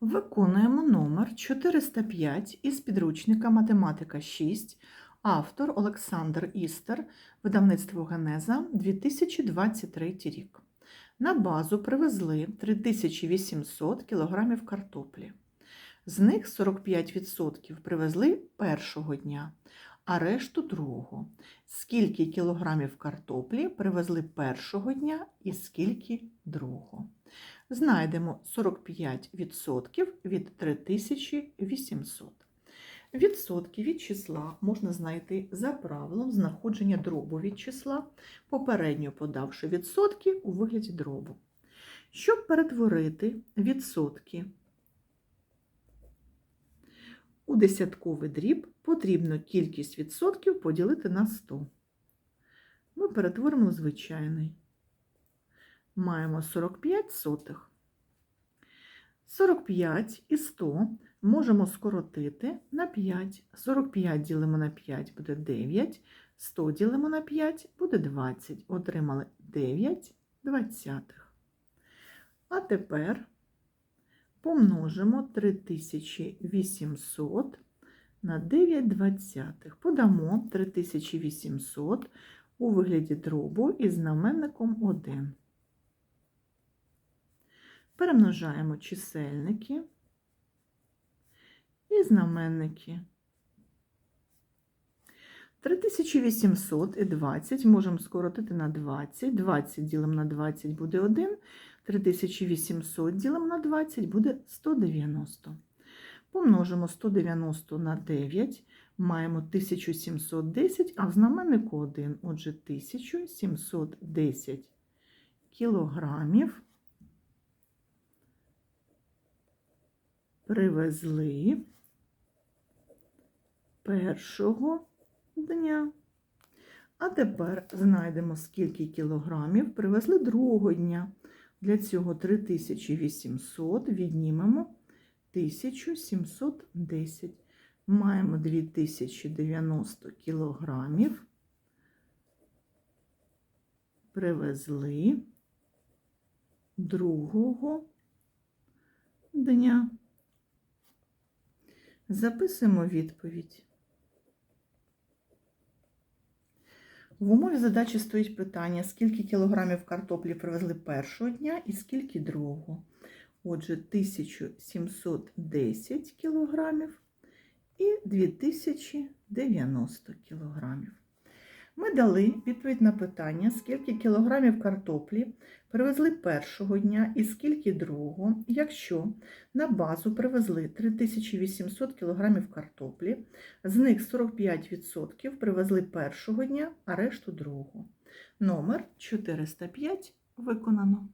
Виконуємо номер 405 із підручника Математика 6, автор Олександр Істер, видавництво Генеза 2023 рік. На базу привезли 3800 кг картоплі. З них 45% привезли першого дня, а решту другого. Скільки кілограмів картоплі привезли першого дня і скільки другого? Знайдемо 45% від 3800. Відсотки від числа можна знайти за правилом знаходження дробу від числа, попередньо подавши відсотки у вигляді дробу. Щоб перетворити відсотки у десятковий дріб, потрібно кількість відсотків поділити на 100. Ми перетворимо звичайний маємо 45 сотих. 45 і 100 можемо скоротити на 5. 45 ділимо на 5 буде 9, 100 ділимо на 5 буде 20. Отримали 9 двадцятих. А тепер помножимо 3800 на 9 двадцятих. Подамо 3800 у вигляді дробу із знаменником 1. Перемножаємо чисельники і знаменники. 3800 і 20 можемо скоротити на 20. 20 ділимо на 20 буде 1. 3800 ділимо на 20 буде 190. Помножимо 190 на 9, маємо 1710, а в знаменнику 1, отже, 1710 кілограмів. Привезли першого дня. А тепер знайдемо, скільки кілограмів привезли другого дня. Для цього 3800 віднімемо 1710. Маємо 2090 кілограмів. Привезли другого дня. Записуємо відповідь. В умові задачі стоїть питання, скільки кілограмів картоплі привезли першого дня і скільки другого. Отже, 1710 кілограмів і 2090 кілограмів. Ми дали відповідь на питання, скільки кілограмів картоплі привезли першого дня і скільки другого, якщо на базу привезли 3800 кілограмів картоплі, з них 45% привезли першого дня, а решту другого. Номер 405 виконано.